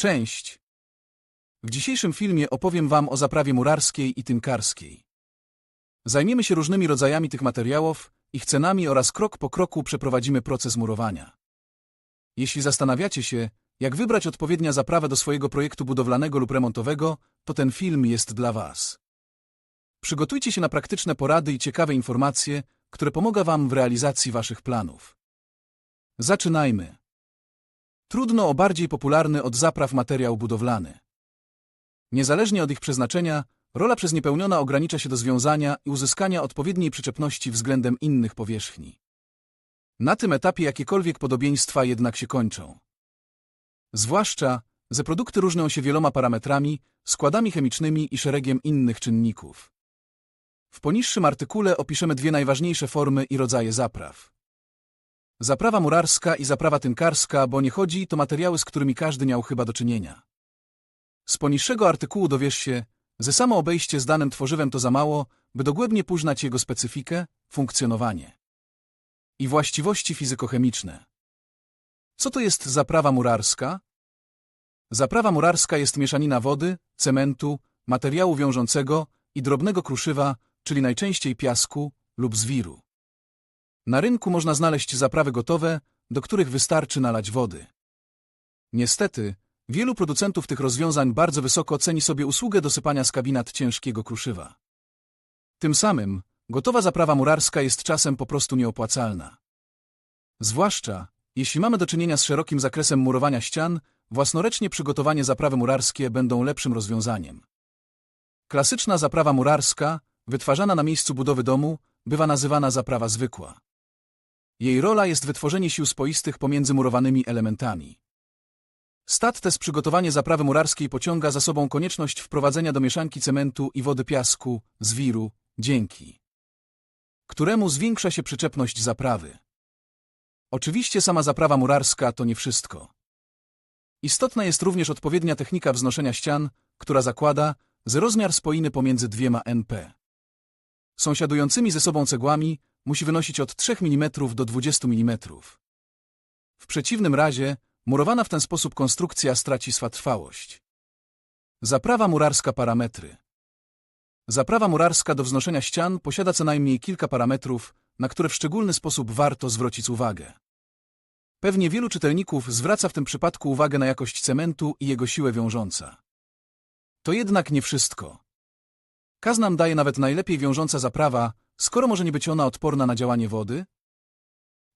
Cześć! W dzisiejszym filmie opowiem Wam o zaprawie murarskiej i tynkarskiej. Zajmiemy się różnymi rodzajami tych materiałów, ich cenami oraz krok po kroku przeprowadzimy proces murowania. Jeśli zastanawiacie się, jak wybrać odpowiednią zaprawę do swojego projektu budowlanego lub remontowego, to ten film jest dla Was. Przygotujcie się na praktyczne porady i ciekawe informacje, które pomogą Wam w realizacji Waszych planów. Zaczynajmy. Trudno o bardziej popularny od zapraw materiał budowlany. Niezależnie od ich przeznaczenia, rola przez niepełniona ogranicza się do związania i uzyskania odpowiedniej przyczepności względem innych powierzchni. Na tym etapie jakiekolwiek podobieństwa jednak się kończą. Zwłaszcza, że produkty różnią się wieloma parametrami, składami chemicznymi i szeregiem innych czynników. W poniższym artykule opiszemy dwie najważniejsze formy i rodzaje zapraw. Zaprawa murarska i zaprawa tynkarska, bo nie chodzi to materiały, z którymi każdy miał chyba do czynienia. Z poniższego artykułu dowiesz się, że samo obejście z danym tworzywem to za mało, by dogłębnie poznać jego specyfikę, funkcjonowanie i właściwości fizykochemiczne. Co to jest zaprawa murarska? Zaprawa murarska jest mieszanina wody, cementu, materiału wiążącego i drobnego kruszywa, czyli najczęściej piasku lub zwiru. Na rynku można znaleźć zaprawy gotowe, do których wystarczy nalać wody. Niestety, wielu producentów tych rozwiązań bardzo wysoko ceni sobie usługę dosypania z kabinat ciężkiego kruszywa. Tym samym, gotowa zaprawa murarska jest czasem po prostu nieopłacalna. Zwłaszcza, jeśli mamy do czynienia z szerokim zakresem murowania ścian, własnoręcznie przygotowanie zaprawy murarskie będą lepszym rozwiązaniem. Klasyczna zaprawa murarska, wytwarzana na miejscu budowy domu, bywa nazywana zaprawa zwykła. Jej rola jest wytworzenie sił spoistych pomiędzy murowanymi elementami. Stat przygotowanie zaprawy murarskiej pociąga za sobą konieczność wprowadzenia do mieszanki cementu i wody piasku, zwiru, dzięki któremu zwiększa się przyczepność zaprawy. Oczywiście sama zaprawa murarska to nie wszystko. Istotna jest również odpowiednia technika wznoszenia ścian, która zakłada, że rozmiar spoiny pomiędzy dwiema NP sąsiadującymi ze sobą cegłami musi wynosić od 3 mm do 20 mm. W przeciwnym razie, murowana w ten sposób konstrukcja straci swą trwałość. Zaprawa murarska parametry Zaprawa murarska do wznoszenia ścian posiada co najmniej kilka parametrów, na które w szczególny sposób warto zwrócić uwagę. Pewnie wielu czytelników zwraca w tym przypadku uwagę na jakość cementu i jego siłę wiążąca. To jednak nie wszystko. Kaz nam daje nawet najlepiej wiążąca zaprawa, skoro może nie być ona odporna na działanie wody?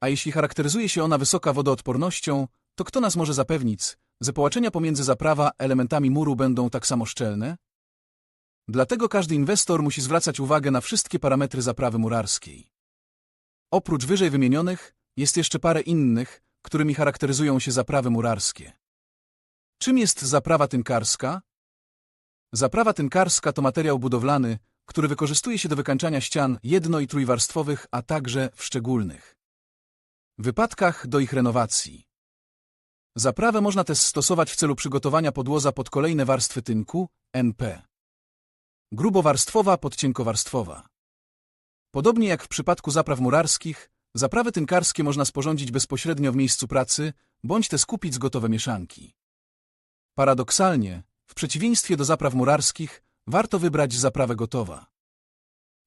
A jeśli charakteryzuje się ona wysoka wodoodpornością, to kto nas może zapewnić, że połączenia pomiędzy zaprawa elementami muru będą tak samo szczelne? Dlatego każdy inwestor musi zwracać uwagę na wszystkie parametry zaprawy murarskiej. Oprócz wyżej wymienionych, jest jeszcze parę innych, którymi charakteryzują się zaprawy murarskie. Czym jest zaprawa tynkarska? Zaprawa tynkarska to materiał budowlany, który wykorzystuje się do wykańczania ścian jedno- i trójwarstwowych, a także w szczególnych wypadkach do ich renowacji. Zaprawę można też stosować w celu przygotowania podłoza pod kolejne warstwy tynku, NP. Grubowarstwowa pod cienkowarstwowa. Podobnie jak w przypadku zapraw murarskich, zaprawy tynkarskie można sporządzić bezpośrednio w miejscu pracy, bądź te skupić z gotowe mieszanki. Paradoksalnie, w przeciwieństwie do zapraw murarskich, warto wybrać zaprawę gotowa.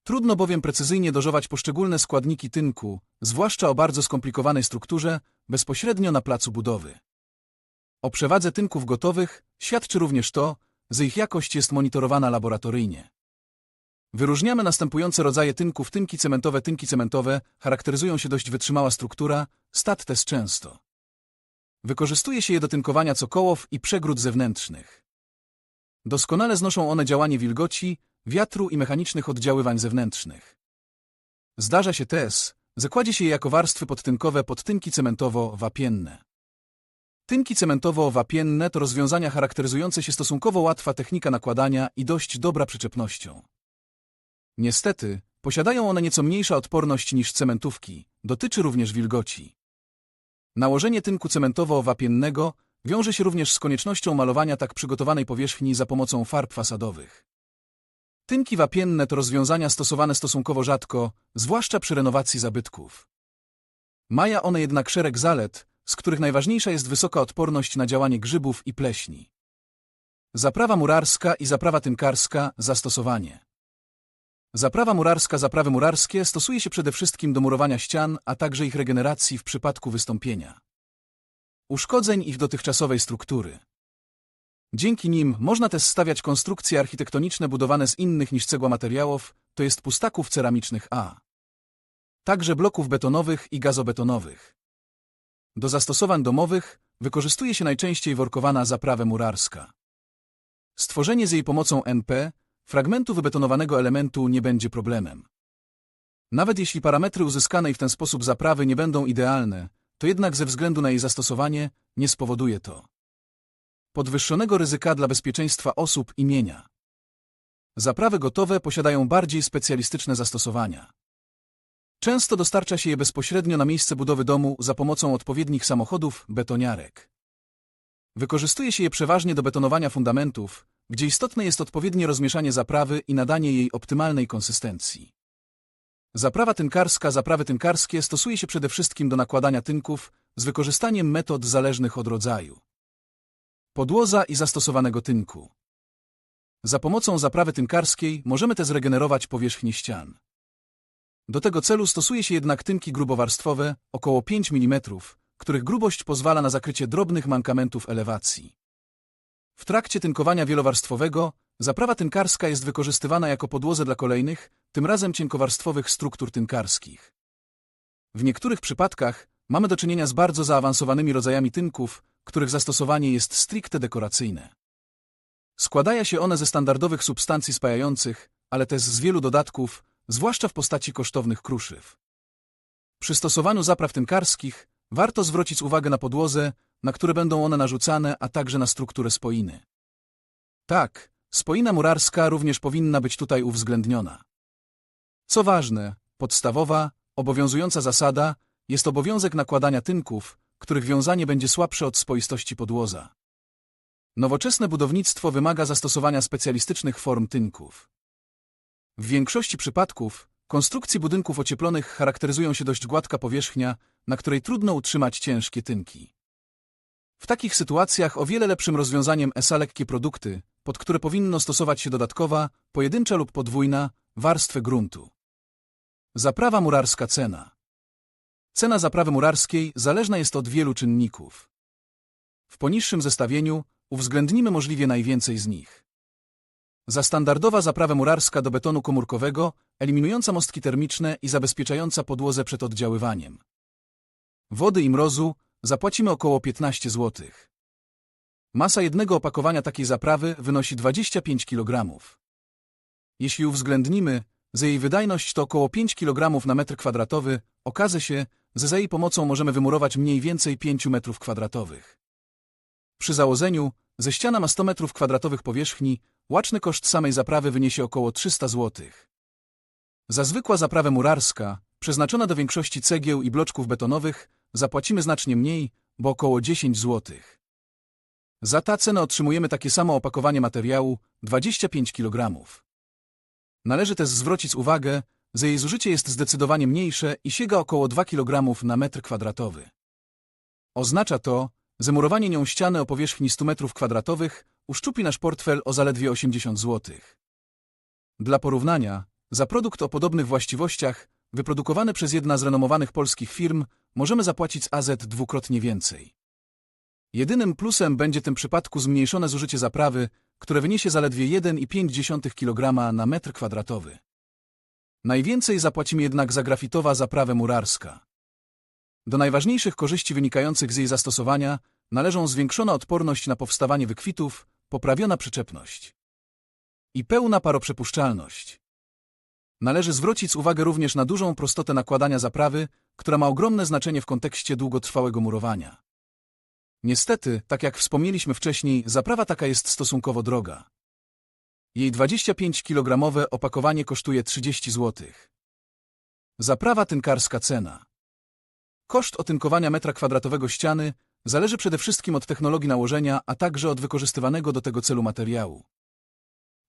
Trudno bowiem precyzyjnie dożować poszczególne składniki tynku, zwłaszcza o bardzo skomplikowanej strukturze, bezpośrednio na placu budowy. O przewadze tynków gotowych świadczy również to, że ich jakość jest monitorowana laboratoryjnie. Wyróżniamy następujące rodzaje tynków. Tynki cementowe Tynki cementowe charakteryzują się dość wytrzymała struktura, stat test często. Wykorzystuje się je do tynkowania cokołów i przegród zewnętrznych. Doskonale znoszą one działanie wilgoci, wiatru i mechanicznych oddziaływań zewnętrznych. Zdarza się też, że kładzie się je jako warstwy podtynkowe pod tynki cementowo-wapienne. Tynki cementowo-wapienne to rozwiązania charakteryzujące się stosunkowo łatwa technika nakładania i dość dobra przyczepnością. Niestety, posiadają one nieco mniejsza odporność niż cementówki, dotyczy również wilgoci. Nałożenie tynku cementowo-wapiennego wiąże się również z koniecznością malowania tak przygotowanej powierzchni za pomocą farb fasadowych. Tynki wapienne to rozwiązania stosowane stosunkowo rzadko, zwłaszcza przy renowacji zabytków. Maja one jednak szereg zalet, z których najważniejsza jest wysoka odporność na działanie grzybów i pleśni. Zaprawa murarska i zaprawa tynkarska zastosowanie. Zaprawa murarska Zaprawy murarskie stosuje się przede wszystkim do murowania ścian, a także ich regeneracji w przypadku wystąpienia uszkodzeń ich dotychczasowej struktury. Dzięki nim można też stawiać konstrukcje architektoniczne budowane z innych niż cegła materiałów, to jest pustaków ceramicznych A. Także bloków betonowych i gazobetonowych. Do zastosowań domowych wykorzystuje się najczęściej workowana zaprawę murarska. Stworzenie z jej pomocą NP fragmentu wybetonowanego elementu nie będzie problemem. Nawet jeśli parametry uzyskanej w ten sposób zaprawy nie będą idealne, to jednak ze względu na jej zastosowanie nie spowoduje to podwyższonego ryzyka dla bezpieczeństwa osób i mienia. Zaprawy gotowe posiadają bardziej specjalistyczne zastosowania. Często dostarcza się je bezpośrednio na miejsce budowy domu za pomocą odpowiednich samochodów, betoniarek. Wykorzystuje się je przeważnie do betonowania fundamentów, gdzie istotne jest odpowiednie rozmieszanie zaprawy i nadanie jej optymalnej konsystencji. Zaprawa tynkarska Zaprawy tynkarskie stosuje się przede wszystkim do nakładania tynków z wykorzystaniem metod zależnych od rodzaju. Podłoza i zastosowanego tynku. Za pomocą zaprawy tynkarskiej możemy też zregenerować powierzchnię ścian. Do tego celu stosuje się jednak tynki grubowarstwowe, około 5 mm, których grubość pozwala na zakrycie drobnych mankamentów elewacji. W trakcie tynkowania wielowarstwowego zaprawa tynkarska jest wykorzystywana jako podłoże dla kolejnych, tym razem cienkowarstwowych struktur tynkarskich. W niektórych przypadkach mamy do czynienia z bardzo zaawansowanymi rodzajami tynków, których zastosowanie jest stricte dekoracyjne. Składają się one ze standardowych substancji spajających, ale też z wielu dodatków, zwłaszcza w postaci kosztownych kruszyw. Przy stosowaniu zapraw tynkarskich warto zwrócić uwagę na podłozę, na które będą one narzucane, a także na strukturę spoiny. Tak, spoina murarska również powinna być tutaj uwzględniona. Co ważne, podstawowa, obowiązująca zasada jest obowiązek nakładania tynków, których wiązanie będzie słabsze od spoistości podłoza. Nowoczesne budownictwo wymaga zastosowania specjalistycznych form tynków. W większości przypadków konstrukcji budynków ocieplonych charakteryzują się dość gładka powierzchnia, na której trudno utrzymać ciężkie tynki. W takich sytuacjach o wiele lepszym rozwiązaniem są lekkie produkty, pod które powinno stosować się dodatkowa, pojedyncza lub podwójna, warstwę gruntu. Zaprawa murarska cena. Cena zaprawy murarskiej zależna jest od wielu czynników. W poniższym zestawieniu uwzględnimy możliwie najwięcej z nich. Za standardowa zaprawa murarska do betonu komórkowego, eliminująca mostki termiczne i zabezpieczająca podłozę przed oddziaływaniem. Wody i mrozu zapłacimy około 15 zł. Masa jednego opakowania takiej zaprawy wynosi 25 kg. Jeśli uwzględnimy, że jej wydajność to około 5 kg na metr kwadratowy, okaże się, że za jej pomocą możemy wymurować mniej więcej 5 metrów kwadratowych. Przy założeniu, ze ściana ma 100 metrów kwadratowych powierzchni, łaczny koszt samej zaprawy wyniesie około 300 zł. Za zwykła zaprawę murarska, przeznaczona do większości cegieł i bloczków betonowych, zapłacimy znacznie mniej, bo około 10 zł. Za tę cenę otrzymujemy takie samo opakowanie materiału 25 kg. Należy też zwrócić uwagę, że jej zużycie jest zdecydowanie mniejsze i sięga około 2 kg na metr kwadratowy. Oznacza to, że murowanie nią ściany o powierzchni 100 m2 uszczupi nasz portfel o zaledwie 80 zł. Dla porównania, za produkt o podobnych właściwościach, wyprodukowany przez jedna z renomowanych polskich firm, możemy zapłacić AZ dwukrotnie więcej. Jedynym plusem będzie w tym przypadku zmniejszone zużycie zaprawy, które wyniesie zaledwie 1,5 kg na metr kwadratowy. Najwięcej zapłacimy jednak za grafitowa zaprawę murarska. Do najważniejszych korzyści wynikających z jej zastosowania należą zwiększona odporność na powstawanie wykwitów, poprawiona przyczepność i pełna paroprzepuszczalność. Należy zwrócić uwagę również na dużą prostotę nakładania zaprawy, która ma ogromne znaczenie w kontekście długotrwałego murowania. Niestety, tak jak wspomnieliśmy wcześniej, zaprawa taka jest stosunkowo droga. Jej 25 kg opakowanie kosztuje 30 zł. Zaprawa tynkarska cena. Koszt otynkowania metra kwadratowego ściany zależy przede wszystkim od technologii nałożenia, a także od wykorzystywanego do tego celu materiału.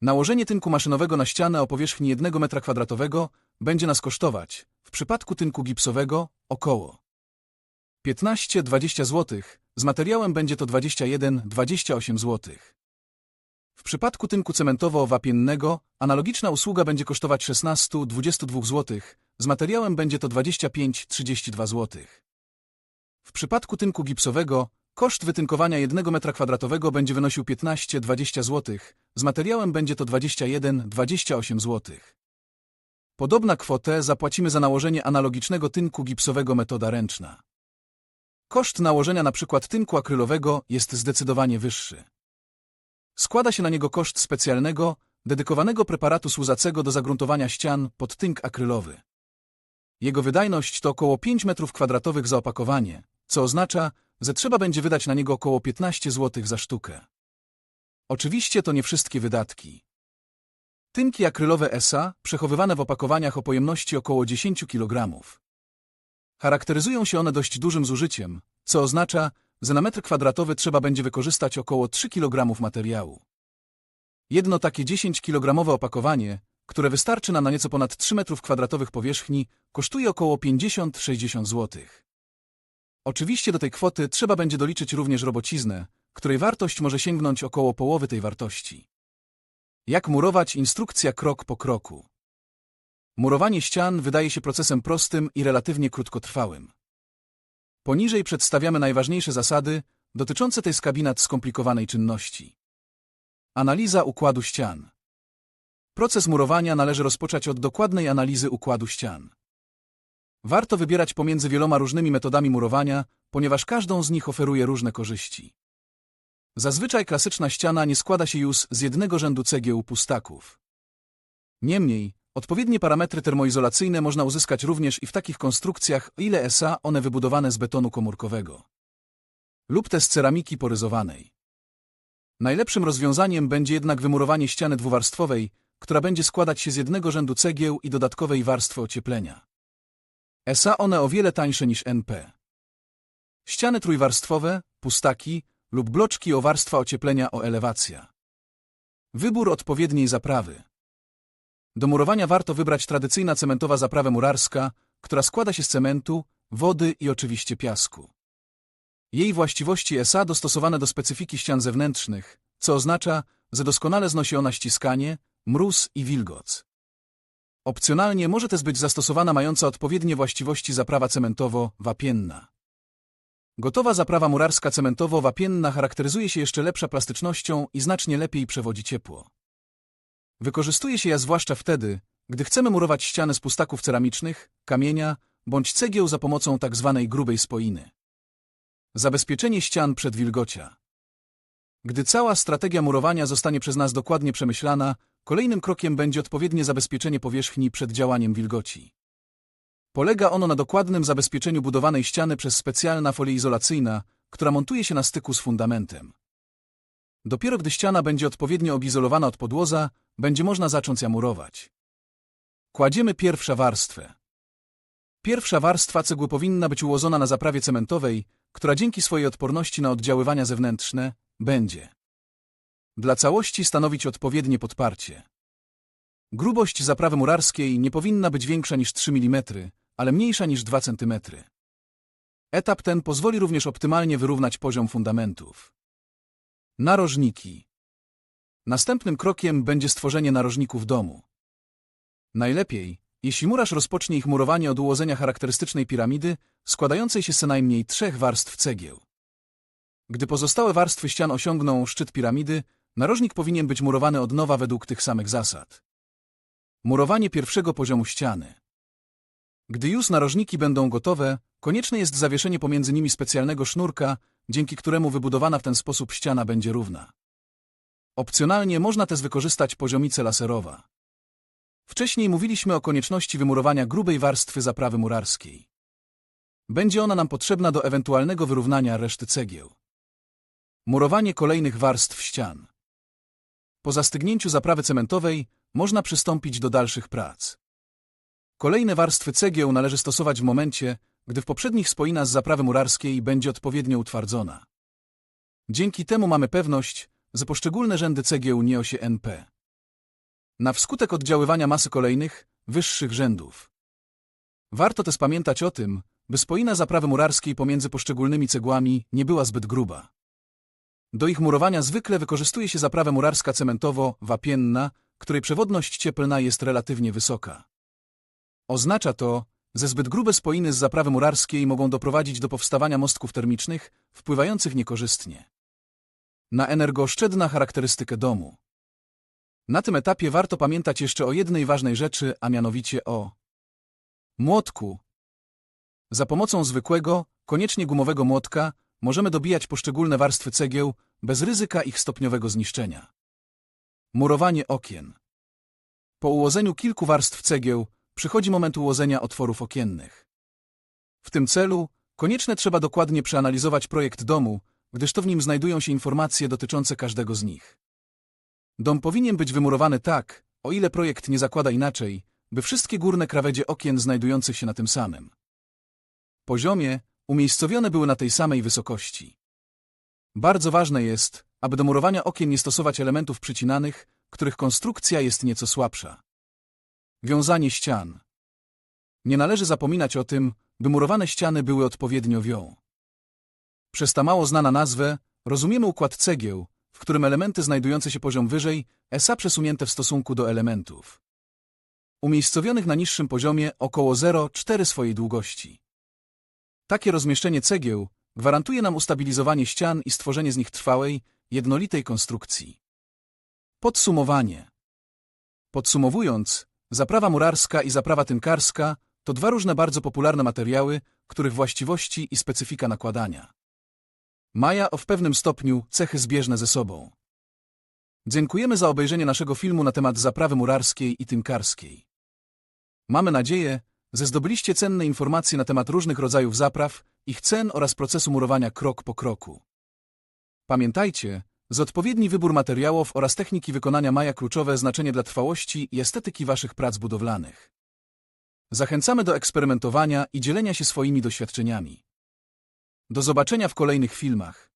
Nałożenie tynku maszynowego na ścianę o powierzchni 1 metra kwadratowego będzie nas kosztować, w przypadku tynku gipsowego, około 15-20 zł, z materiałem będzie to 21-28 zł. W przypadku tynku cementowo-wapiennego analogiczna usługa będzie kosztować 16-22 zł, z materiałem będzie to 25-32 zł. W przypadku tynku gipsowego koszt wytynkowania 1 m2 będzie wynosił 15-20 zł, z materiałem będzie to 21-28 zł. Podobna kwotę zapłacimy za nałożenie analogicznego tynku gipsowego metoda ręczna. Koszt nałożenia na przykład tynku akrylowego jest zdecydowanie wyższy. Składa się na niego koszt specjalnego, dedykowanego preparatu służącego do zagruntowania ścian pod tynk akrylowy. Jego wydajność to około 5 m2 za opakowanie, co oznacza, że trzeba będzie wydać na niego około 15 zł za sztukę. Oczywiście to nie wszystkie wydatki. Tynki akrylowe ESA, przechowywane w opakowaniach o pojemności około 10 kg. Charakteryzują się one dość dużym zużyciem, co oznacza, że na metr kwadratowy trzeba będzie wykorzystać około 3 kg materiału. Jedno takie 10 kg opakowanie, które wystarczy nam na nieco ponad 3 m2 powierzchni, kosztuje około 50-60 zł. Oczywiście do tej kwoty trzeba będzie doliczyć również robociznę, której wartość może sięgnąć około połowy tej wartości. Jak murować? Instrukcja krok po kroku. Murowanie ścian wydaje się procesem prostym i relatywnie krótkotrwałym. Poniżej przedstawiamy najważniejsze zasady dotyczące tej skabinat skomplikowanej czynności. Analiza układu ścian. Proces murowania należy rozpocząć od dokładnej analizy układu ścian. Warto wybierać pomiędzy wieloma różnymi metodami murowania, ponieważ każdą z nich oferuje różne korzyści. Zazwyczaj klasyczna ściana nie składa się już z jednego rzędu cegieł pustaków. Niemniej, odpowiednie parametry termoizolacyjne można uzyskać również i w takich konstrukcjach, ile SA one wybudowane z betonu komórkowego lub te z ceramiki poryzowanej. Najlepszym rozwiązaniem będzie jednak wymurowanie ściany dwuwarstwowej, która będzie składać się z jednego rzędu cegieł i dodatkowej warstwy ocieplenia. SA one o wiele tańsze niż NP. Ściany trójwarstwowe, pustaki lub bloczki o warstwa ocieplenia o elewacja. Wybór odpowiedniej zaprawy. Do murowania warto wybrać tradycyjna cementowa zaprawa murarska, która składa się z cementu, wody i oczywiście piasku. Jej właściwości SA dostosowane do specyfiki ścian zewnętrznych, co oznacza, że doskonale znosi ona ściskanie, mróz i wilgoc. Opcjonalnie może też być zastosowana mająca odpowiednie właściwości zaprawa cementowo-wapienna. Gotowa zaprawa murarska cementowo-wapienna charakteryzuje się jeszcze lepsza plastycznością i znacznie lepiej przewodzi ciepło. Wykorzystuje się ja zwłaszcza wtedy, gdy chcemy murować ściany z pustaków ceramicznych, kamienia bądź cegieł za pomocą tzw. Tak grubej spoiny. Zabezpieczenie ścian przed wilgocia. Gdy cała strategia murowania zostanie przez nas dokładnie przemyślana, kolejnym krokiem będzie odpowiednie zabezpieczenie powierzchni przed działaniem wilgoci. Polega ono na dokładnym zabezpieczeniu budowanej ściany przez specjalna folia izolacyjna, która montuje się na styku z fundamentem. Dopiero gdy ściana będzie odpowiednio odizolowana od podłoza, będzie można zacząć ją murować. Kładziemy pierwsza warstwę. Pierwsza warstwa cegły powinna być ułożona na zaprawie cementowej, która dzięki swojej odporności na oddziaływania zewnętrzne będzie dla całości stanowić odpowiednie podparcie. Grubość zaprawy murarskiej nie powinna być większa niż 3 mm, ale mniejsza niż 2 cm. Etap ten pozwoli również optymalnie wyrównać poziom fundamentów. Narożniki. Następnym krokiem będzie stworzenie narożników domu. Najlepiej, jeśli murarz rozpocznie ich murowanie od ułożenia charakterystycznej piramidy, składającej się z co najmniej trzech warstw cegieł. Gdy pozostałe warstwy ścian osiągną szczyt piramidy, narożnik powinien być murowany od nowa według tych samych zasad. Murowanie pierwszego poziomu ściany. Gdy już narożniki będą gotowe, konieczne jest zawieszenie pomiędzy nimi specjalnego sznurka, dzięki któremu wybudowana w ten sposób ściana będzie równa. Opcjonalnie można też wykorzystać poziomicę laserowa. Wcześniej mówiliśmy o konieczności wymurowania grubej warstwy zaprawy murarskiej. Będzie ona nam potrzebna do ewentualnego wyrównania reszty cegieł. Murowanie kolejnych warstw ścian. Po zastygnięciu zaprawy cementowej można przystąpić do dalszych prac. Kolejne warstwy cegieł należy stosować w momencie, gdy w poprzednich spoina z zaprawy murarskiej będzie odpowiednio utwardzona. Dzięki temu mamy pewność, że poszczególne rzędy cegieł nie osie NP. Na wskutek oddziaływania masy kolejnych, wyższych rzędów. Warto też pamiętać o tym, by spoina zaprawy murarskiej pomiędzy poszczególnymi cegłami nie była zbyt gruba. Do ich murowania zwykle wykorzystuje się zaprawę murarska cementowo-wapienna, której przewodność cieplna jest relatywnie wysoka. Oznacza to, że zbyt grube spoiny z zaprawy murarskiej mogą doprowadzić do powstawania mostków termicznych, wpływających niekorzystnie na energooszczędna charakterystykę domu. Na tym etapie warto pamiętać jeszcze o jednej ważnej rzeczy, a mianowicie o młotku. Za pomocą zwykłego, koniecznie gumowego młotka możemy dobijać poszczególne warstwy cegieł bez ryzyka ich stopniowego zniszczenia. Murowanie okien. Po ułożeniu kilku warstw cegieł przychodzi moment ułożenia otworów okiennych. W tym celu konieczne trzeba dokładnie przeanalizować projekt domu, gdyż to w nim znajdują się informacje dotyczące każdego z nich. Dom powinien być wymurowany tak, o ile projekt nie zakłada inaczej, by wszystkie górne krawędzie okien znajdujących się na tym samym poziomie umiejscowione były na tej samej wysokości. Bardzo ważne jest, aby do murowania okien nie stosować elementów przycinanych, których konstrukcja jest nieco słabsza. Wiązanie ścian. Nie należy zapominać o tym, by murowane ściany były odpowiednio wią. Przez ta mało znana nazwę rozumiemy układ cegieł, w którym elementy znajdujące się poziom wyżej SA przesunięte w stosunku do elementów umiejscowionych na niższym poziomie około 0,4 swojej długości. Takie rozmieszczenie cegieł gwarantuje nam ustabilizowanie ścian i stworzenie z nich trwałej, jednolitej konstrukcji. Podsumowanie. Podsumowując, zaprawa murarska i zaprawa tynkarska to dwa różne bardzo popularne materiały, których właściwości i specyfika nakładania maja o w pewnym stopniu cechy zbieżne ze sobą. Dziękujemy za obejrzenie naszego filmu na temat zaprawy murarskiej i tynkarskiej. Mamy nadzieję, że zdobyliście cenne informacje na temat różnych rodzajów zapraw, ich cen oraz procesu murowania krok po kroku. Pamiętajcie, że odpowiedni wybór materiałów oraz techniki wykonania maja kluczowe znaczenie dla trwałości i estetyki waszych prac budowlanych. Zachęcamy do eksperymentowania i dzielenia się swoimi doświadczeniami. Do zobaczenia w kolejnych filmach.